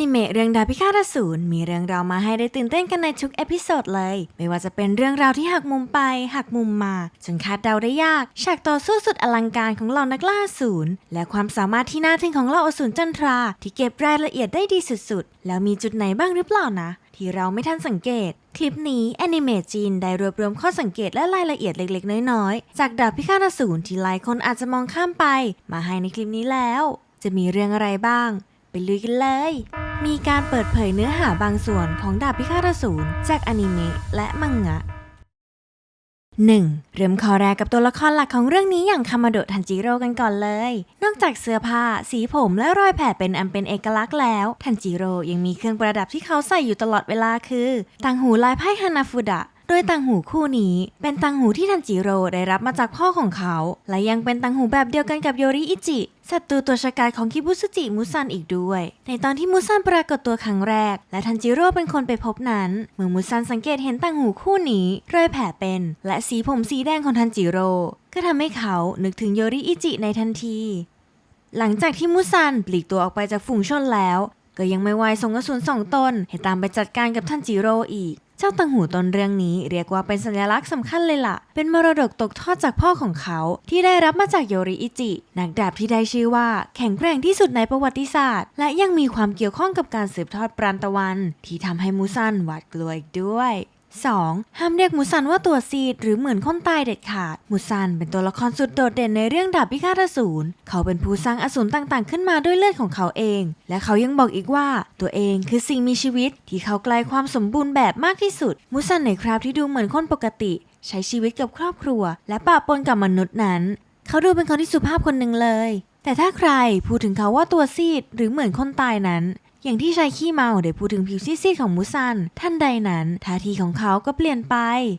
นิเมะเรื่องดาพิฆาตอสูรมีเรื่องราวมาให้ได้ตื่นเต้นกันในทุกเอพิโซดเลย ไม่ว่าจะเป็นเรื่องราวที่หักมุมไป หักมุมมาจนคาดเดาได้ยาก ฉากต่อสู้สุดอลังการของเหล่านักล่าอสูรและความสามารถที่น่าทึ่งของเหล่าอสูรจันทรา ที่เก็บรายละเอียดได้ดีสุดๆ แล้วมีจุดไหนบ้างหรือเปล่านะ ที่เราไม่ทันสังเกตคลิปนี้แอนิเมะจีนได้รวบรวมข้อสังเกตและรายละเอียดเล็กๆ น้อยๆ จากดาบพิฆาตอสูรที่หลายคนอาจจะมองข้ามไป มาให้ในคลิปนี้แล้ว จะมีเรื่องอะไรบ้าง ไปลุยกันเลย มีการเปิดเผยเนื้อหาบางส่วนของดาบพิฆาตอสูรจากอนิเมะและมังงะ 1. เริ่มข้อแรกกับตัวละครหลักของเรื่องนี้อย่างคามาโดะทันจิโร่กันก่อนเลย นอกจากเสื้อผ้า สีผมและรอยแผลเป็นอันเป็นเอกลักษณ์แล้ว ทันจิโร่ยังมีเครื่องประดับที่เขาใส่อยู่ตลอดเวลาคือ ต่างหูลายไพ่ฮานาฟุดะ โดยต่างหูคู่นี้เป็นต่างหูที่ทันจิโร่ได้รับมาจากพ่อของเขา และยังเป็นต่างหูแบบเดียวกันกับโยริอิจิศัตรูตัวฉกาจของคิบุสุจิมุซันอีกด้วย ในตอนที่มุซันปรากฏตัวครั้งแรก และทันจิโร่เป็นคนไปพบนั้น เมื่อมุซันสังเกตเห็นต่างหูคู่นี้รอยแผลเป็น และสีผมสีแดงของทันจิโร่ก็ทำให้เขานึกถึงโยริอิจิในทันที หลังจากที่มุซันปลีกตัวออกไปจากฝูงชนแล้ว ก็ยังไม่ไวส่งกระสุนสองตนให้ตามไปจัดการกับทันจิโร่อีก เจ้าตังหูตนเรื่องนี้เรียกว่าเป็นสัญลักษณ์สำคัญเลยล่ะ เป็นมรดกตกทอดจากพ่อของเขา ที่ได้รับมาจากโยริอิจิ นักดาบที่ได้ชื่อว่า แข็งแกร่งที่สุดในประวัติศาสตร์ และยังมีความเกี่ยวข้องกับการสืบทอดปราณตะวัน ที่ทำให้มูซันหวาดกลัวอีกด้วย 2. ห้ามเรียกมูซันว่าตัวซีดหรือเหมือนคนตายเด็ดขาด มูซันเป็นตัวละครสุดโดดเด่นในเรื่องดาบพิฆาตอสูร เขาเป็นผู้สร้างอสูรต่างๆ ขึ้นมาด้วยเลือดของเขาเอง และเขายังบอกอีกว่า ตัวเองคือสิ่งมีชีวิตที่เขาไกลความสมบูรณ์แบบมากที่สุด มูซันในคราบที่ดูเหมือนคนปกติ ใช้ชีวิตกับครอบครัว และปะปนกับมนุษย์นั้น เขาดูเป็นคนที่สุภาพคนหนึ่งเลย แต่ถ้าใครพูดถึงเขาว่าตัวซีดหรือเหมือนคนตายนั้น อย่างที่ชายขี้เมาได้พูดถึงผิวซีดๆของมูซัน ท่านใดนั้นท่าทีของเขาก็เปลี่ยนไป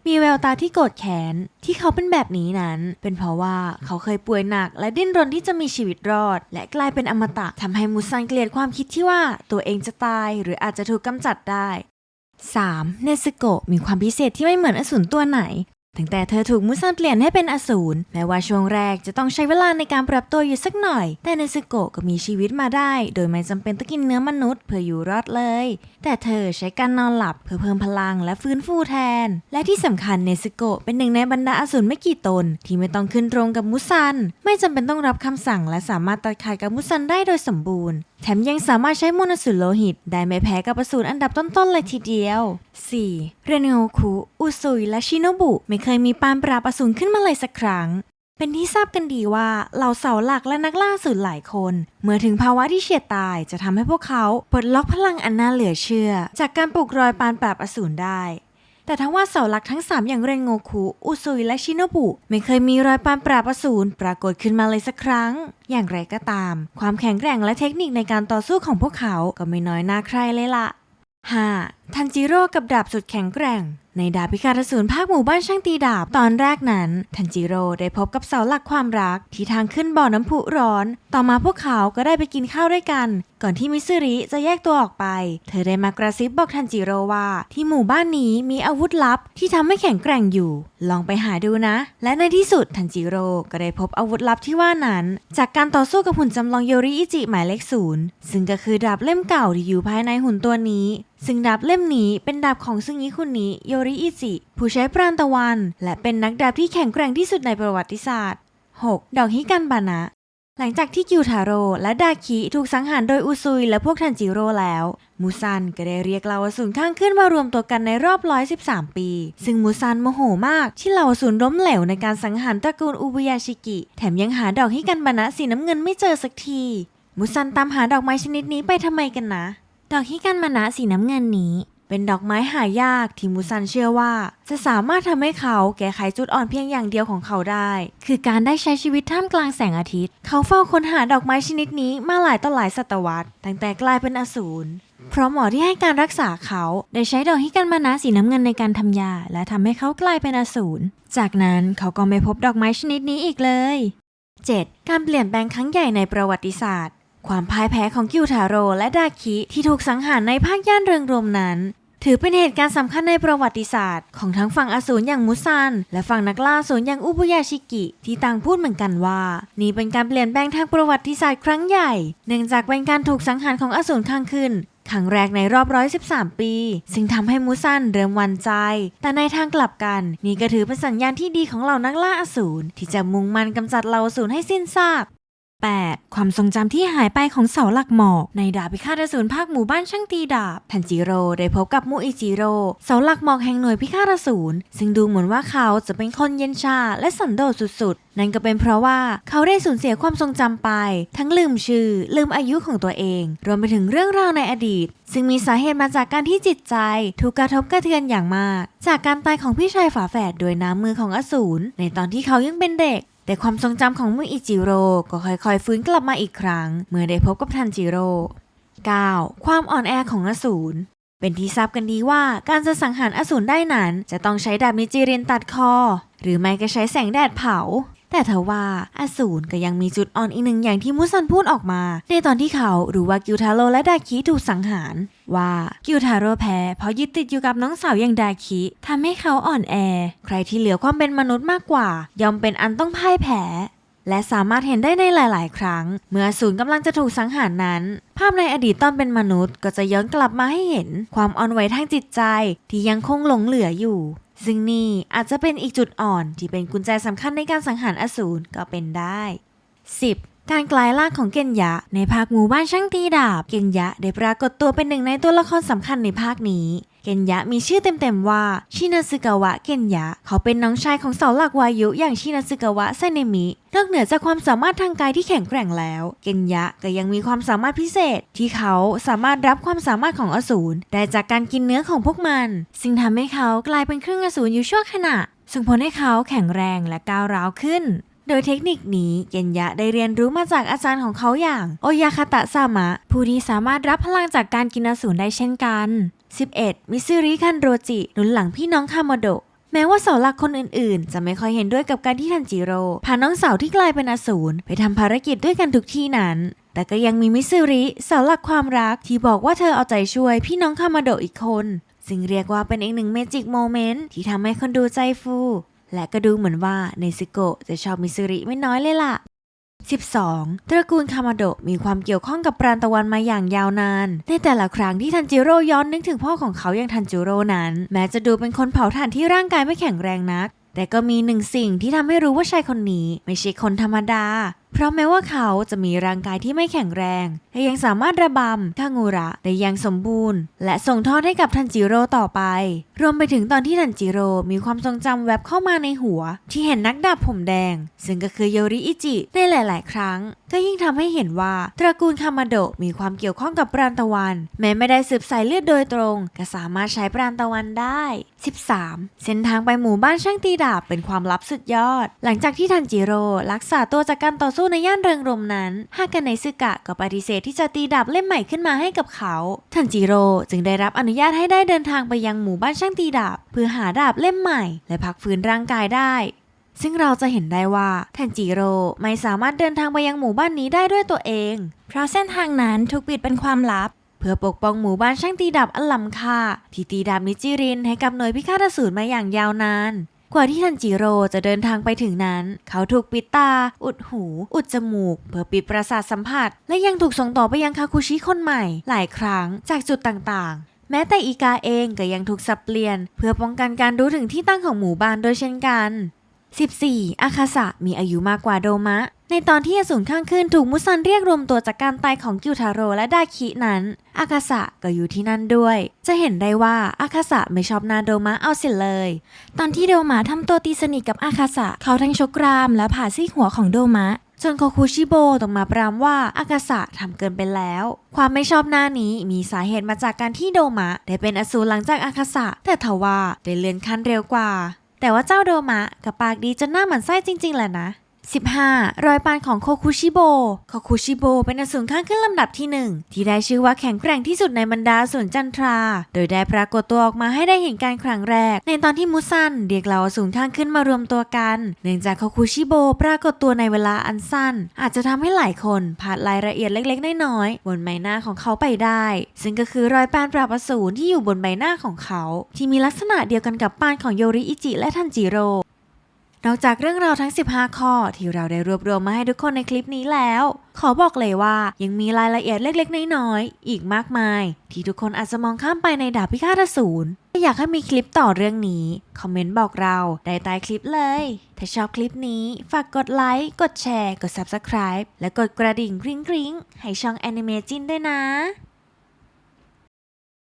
มีแววตาที่โกรธแค้นที่เขาเป็นแบบนี้นั้น เป็นเพราะว่าเขาเคยป่วยหนัก และดิ้นรนที่จะมีชีวิตรอด และกลายเป็นอมตะทำให้มูซันเกลียดความคิดที่ว่าตัวเองจะตาย หรืออาจจะถูกกำจัดได้ 3. เนซึโกะมีความพิเศษที่ไม่เหมือนอสูรตัวไหน ตั้งแต่เธอถูกมุซันเปลี่ยนให้เป็นอสูรแม้ว่าช่วงแรกจะต้องใช้เวลาในการปรับตัวอยู่สักหน่อย แต่เนซึโกะก็มีชีวิตมาได้ โดยไม่จำเป็นต้องกินเนื้อมนุษย์เพื่ออยู่รอดเลยแต่เธอใช้การนอนหลับเพื่อเพิ่มพลังและฟื้นฟูแทน และที่สำคัญเนซึโกะเป็นหนึ่งในบรรดาอสูรไม่กี่ตน ที่ไม่ต้องขึ้นตรงกับมุซัน ไม่จำเป็นต้องรับคำสั่ง และสามารถตัดขาดกับมุซันได้โดยสมบูรณ์ แถมยังสามารถใช้มนต์อสูรโลหิต ได้ไม่แพ้กับอสูรอันดับต้นๆเลยทีเดียว 4. เรเนโอคุอุซุยและชิโนบุไม่เคยมีปานปราบอสูรขึ้นมาเลยสักครั้ง เป็นที่ทราบกันดีว่าเหล่าเสาหลักและนักล่าสูรหลายคน เมื่อถึงภาวะที่เฉียดตายจะทำให้พวกเขาปลดล็อกพลังอันน่าเหลือเชื่อ จากการปลุกรอยปานปราบอสูรได้ แต่ทั้งว่าเสาหลักทั้ง 3 อย่างเรนโงคุอุซุยและชิโนบุไม่เคยมีรอยปานปราบอสูรปรากฏขึ้นมาเลยสักครั้ง อย่างไรก็ตาม ความแข็งแกร่งและเทคนิคในการต่อสู้ของพวกเขาก็ไม่น้อยหน้าใครเลยล่ะ 5. ทันจิโร่กับดาบสุดแข็งแกร่ง ในดาบพิฆาตอสูรภาคหมู่บ้านช่างตีดาบตอนแรกนั้น ทันจิโร่ได้พบกับเสาหลักความรักที่ทางขึ้นบ่อน้ำพุร้อน ต่อมาพวกเขาก็ได้ไปกินข้าวด้วยกัน ก่อนที่มิซึริจะแยกตัวออกไป เธอได้มากระซิบบอกทันจิโร่ว่า ที่หมู่บ้านนี้มีอาวุธลับที่ทำให้แข็งแกร่งอยู่ ลองไปหาดูนะ และในที่สุดทันจิโร่ก็ได้พบอาวุธลับที่ว่านั้น จากการต่อสู้กับหุ่นจำลองโยริอิจิหมายเลขศูนย์ซึ่งก็คือดาบเล่มเก่าที่อยู่ภายในหุ่นตัวนี้ ซึ่งดาบเล่มนี้เป็นดาบของซึงิคุนิโยริอิจิ ผู้ใช้ปราณตะวัน และเป็นนักดาบที่แข็งแกร่งที่สุดในประวัติศาสตร์ 6. ดอกฮิกันบานะ หลังจากที่กิวทาโร่และดาคิถูกสังหารโดยอุซุยและพวกทันจิโร่แล้ว มูซันก็ได้เรียกเหล่าอสูรข้างขึ้นมารวมตัวกันในรอบ 113 ปี ซึ่งมูซันโมโหมากที่เหล่าอสูรล้มเหลวในการสังหารตระกูลอุบยาชิกิ แถมยังหาดอกฮิกันบานะสีน้ำเงินไม่เจอสักที มูซันตามหาดอกไม้ชนิดนี้ไปทำไมกันนะ ดอกฮิกันมานะสีน้ำเงินนี้ เป็นดอกไม้หายากที่มูซันเชื่อว่า จะสามารถทำให้เขาแก้ไขจุดอ่อนเพียงอย่างเดียวของเขาได้ คือการได้ใช้ชีวิตท่ามกลางแสงอาทิตย์ เขาเฝ้าค้นหาดอกไม้ชนิดนี้มาหลายต่อหลายศตวรรษตั้งแต่กลายเป็นอสูรเพราะหมอที่ให้การรักษาเขาได้ใช้ดอกฮิกันมานะสีน้ำเงินในการทำยา และทำให้เขากลายเป็นอสูร จากนั้นเขาก็ไม่พบดอกไม้ชนิดนี้อีกเลย 7. การเปลี่ยนแปลงครั้งใหญ่ในประวัติศาสตร์ ความพ่ายแพ้ของกิวทาโรและดาคิที่ถูกสังหารในภาคย่านเริงรมนั้น ถือเป็นเหตุการณ์สำคัญในประวัติศาสตร์ ของทั้งฝั่งอสูรอย่างมุซัน และฝั่งนักล่าอสูรอย่างอุบุยาชิกิ ที่ต่างพูดเหมือนกันว่า นี่เป็นการเปลี่ยนแปลงทางประวัติศาสตร์ครั้งใหญ่ เนื่องจากเป็นการถูกสังหารของอสูรข้างขึ้นครั้งแรกในรอบ 113 ปี ซึ่งทำให้มูซันเริ่มวันใจ แต่ในทางกลับกัน นี่ก็ถือเป็นสัญญาณที่ดีของเหล่านักล่าอสูรที่จะมุ่งมั่นกำจัดเหล่าอสูรให้สิ้นซาก 8. ความทรงจำที่หายไปของเสาหลักหมอกในดาบพิฆาตอสูรภาคหมู่บ้านช่างตีดาบทันจิโร่ได้พบกับมูอิจิโร่เสาหลักหมอกแห่งหน่วยพิฆาตอสูรซึ่งดูเหมือนว่าเขาจะเป็นคนเย็นชาและสันโดษสุดๆ นั่นก็เป็นเพราะว่าเขาได้สูญเสียความทรงจำไป ทั้งลืมชื่อ ลืมอายุของตัวเอง รวมไปถึงเรื่องราวในอดีต ซึ่งมีสาเหตุมาจากการที่จิตใจ ถูกกระทบกระเทือนอย่างมาก จากการตายของพี่ชายฝาแฝดโดยน้ำมือของอสูรในตอนที่เขายังเป็นเด็ก แต่ความทรงจำของมุอิจิโร่ก็ค่อยๆ ฟื้นกลับมาอีกครั้ง เมื่อได้พบกับทันจิโร่ 9. ความอ่อนแอของอสูรเป็นที่ทราบกันดีว่าการจะสังหารอสูรได้นั้น จะต้องใช้ดาบมิจิเรียนตัดคอ หรือไม่ก็ใช้แสงแดดเผา แต่ทว่าอสูรก็ยังมีจุดอ่อนอีกหนึ่งอย่างที่มุซันพูดออกมา ในตอนที่เขารู้ว่ากิวทาโร่และดาคิถูกสังหารว่ากิวทาโร่แพ้เพราะยึดติดอยู่กับน้องสาวอย่างดาคิทำให้เขาอ่อนแอ ใครที่เหลือความเป็นมนุษย์มากกว่า ยอมเป็นอันต้องพ่ายแพ้และสามารถเห็นได้ในหลาย ๆ ครั้ง เมื่ออสูรกำลังจะถูกสังหารนั้น ภาพในอดีตตอนเป็นมนุษย์ก็จะย้อนกลับมาให้เห็นความอ่อนไหวทางจิตใจที่ยังคงหลงเหลืออยู่ ซึ่งนี่อาจจะเป็นอีกจุดอ่อนที่เป็นกุญแจสำคัญในการสังหารอสูรก็เป็นได้ 10. การกลายร่างของเกนยะ ในภาคหมู่บ้านช่างตีดาบ เกนยะได้ปรากฏตัวเป็นหนึ่งในตัวละครสำคัญในภาคนี้ เกนยะมีชื่อเต็มๆว่าชินาซึกาวะเกนยะ เขาเป็นน้องชายของเสาหลักวายุอย่างชินาซึกาวะไซเนมิ นอกเหนือจากความสามารถทางกายที่แข็งแกร่งแล้ว เกนยะก็ยังมีความสามารถพิเศษ ที่เขาสามารถรับความสามารถของอสูรได้จากการกินเนื้อของพวกมัน ซึ่งทำให้เขากลายเป็นเครึ่องอสูรอยู่ชั่วขณะ ส่งผลให้เขาแข็งแรงและก้าวร้าวขึ้นโดยเทคนิคนี้เกนยะได้เรียนรู้มาจากอาจารย์ของเขาอย่าง โอยาคาตะซามะ ผู้ที่สามารถรับพลังจากการกินอสูรได้เช่นกัน 11. มิซึริคันโรจิหนุนหลังพี่น้องคาโมโดะแม้ว่าเสาหลักคนอื่นๆ จะไม่ค่อยเห็นด้วยกับการที่ทันจิโร่พาน้องสาวที่กลายเป็นอสูรไปทำภารกิจด้วยกันทุกที่นั้น แต่ก็ยังมีมิซึริเสาหลักความรักที่บอกว่าเธอเอาใจช่วยพี่น้องคาโมโดะอีกคน ซึ่งเรียกว่าเป็นอีกหนึ่งเมจิกโมเมนต์ที่ทำให้คนดูใจฟู และก็ดูเหมือนว่าเนซิโกะจะชอบมิซึริไม่น้อยเลยล่ะ 12. ตระกูลคามาโดะมีความเกี่ยวข้องกับปราณตะวันมาอย่างยาวนาน ในแต่ละครั้งที่ทันจิโร่ย้อนนึกถึงพ่อของเขาอย่างทันจิโร่นั้น แม้จะดูเป็นคนเผาถ่านที่ร่างกายไม่แข็งแรงนัก แต่ก็มีหนึ่งสิ่งที่ทำให้รู้ว่าชายคนนี้ ไม่ใช่คนธรรมดา เพราะแม้ว่าเขาจะมีร่างกายที่ไม่แข็งแรง แต่ยังสามารถระบำคางูระได้อย่างสมบูรณ์ และส่งทอดให้กับทันจิโร่ต่อไป รวมไปถึงตอนที่ทันจิโร่มีความทรงจำแวบเข้ามาในหัว ที่เห็นนักดาบผมแดง ซึ่งก็คือโยริอิจิในหลาย ๆ ครั้ง ก็ยิ่งทำให้เห็นว่าตระกูลคามาโดะมีความเกี่ยวข้องกับปราณตะวัน แม้ไม่ได้สืบสายเลือดโดยตรง ก็สามารถใช้ปราณตะวันได้ 13. เส้นทางไปหมู่บ้านช่างตีดาบเป็นความลับสุดยอด หลังจากที่ทันจิโร่รักษาตัวจากการต่อสในย่านเริงรมย์นั้นฮากาเนซึกะก็ปฏิเสธที่จะตีดาบเล่มใหม่ขึ้นมาให้กับเขาทันจิโร่จึงได้รับอนุญาตให้ได้เดินทางไปยังหมู่บ้านช่างตีดาบ เพื่อหาดาบเล่มใหม่ และพักฟื้นร่างกายได้ซึ่งเราจะเห็นได้ว่าทันจิโร่ไม่สามารถเดินทางไปยังหมู่บ้านนี้ได้ด้วยตัวเอง เพราะเส้นทางนั้นถูกปิดเป็นความลับ เพื่อปกป้องหมู่บ้านช่างตีดาบอันล้ำค่าที่ตีดาบนิจิรินให้กับหน่วยพิฆาตอสูรมาอย่างยาวนาน กว่าที่ทันจิโร่จะเดินทางไปถึงนั้น เขาถูกปิดตา อุดหู อุดจมูก เพื่อปิดประสาทสัมผัส และยังถูกส่งต่อไปยังคาคุชิคนใหม่ หลายครั้งจากจุดต่างๆแม้แต่อีกาเองก็ยังถูกสับเปลี่ยน เพื่อป้องกันการรู้ถึงที่ตั้งของหมู่บ้านโดยเช่นกัน 14. อาคาสะมีอายุมากกว่าโดมะ ในตอนที่อสูรข้างขึ้นถูกมุซันเรียกรวมตัวจากการตายของกิวทาโรและดาคินั้น อาคาสะก็อยู่ที่นั่นด้วย จะเห็นได้ว่าอาคาสะไม่ชอบนาโดมะเอาเสียเลย ตอนที่โดมะทำตัวตีสนิทกับอาคาสะเขาทั้งชกรามและผ่าซี่หัวของโดมะจนโคคุชิโบต้องมาปรามว่าอากาสะทำเกินไปแล้ว ความไม่ชอบหน้านี้มีสาเหตุมาจากการที่โดมะ ได้เป็นอสูรหลังจากอาคาสะแต่ทว่าได้เลื่อนขั้นเร็วกว่า แต่ว่าเจ้าโดมะกับปากดีจนหน้าหมันไส้จริง ๆแหละนะ 15. รอยปานของโคคุชิโบ โคคุชิโบเป็นอสูรข้างขึ้นลำดับที่ 1 ที่ได้ชื่อว่าแข็งแกร่งที่สุดในบรรดาสูรจันทรา โดยได้ปรากฏตัวออกมาให้ได้เห็นการครั้งแรก ในตอนที่มุซันเรียกเหล่าอสูรข้างขึ้นมารวมตัวกัน เนื่องจากโคคุชิโบปรากฏตัวในเวลาอันสั้น อาจจะทำให้หลายคนพลาดรายละเอียดเล็กๆ น้อยๆบนใบหน้าของเขาไปได้ ซึ่งก็คือรอยปานปราบอสูรที่อยู่บนใบหน้าของเขา ที่มีลักษณะเดียวกันกับปานของโยริอิจิและทันจิโร่ นอกจากเรื่องราวทั้ง 15 ข้อที่เราได้รวบรวมมาให้ทุกคนในคลิปนี้แล้ว ขอบอกเลยว่ายังมีรายละเอียดเล็กๆ น้อยๆ อีกมากมาย ที่ทุกคนอาจจะมองข้ามไปในดาบพิฆาตอสูรถ้าอยากให้มีคลิปต่อเรื่องนี้ คอมเมนต์บอกเราได้ใต้คลิปเลย ถ้าชอบคลิปนี้ ฝากกดไลค์ กดแชร์ กด Subscribe และกดกระดิ่งกริ๊งๆ ให้ช่อง Anime จินด้วยนะ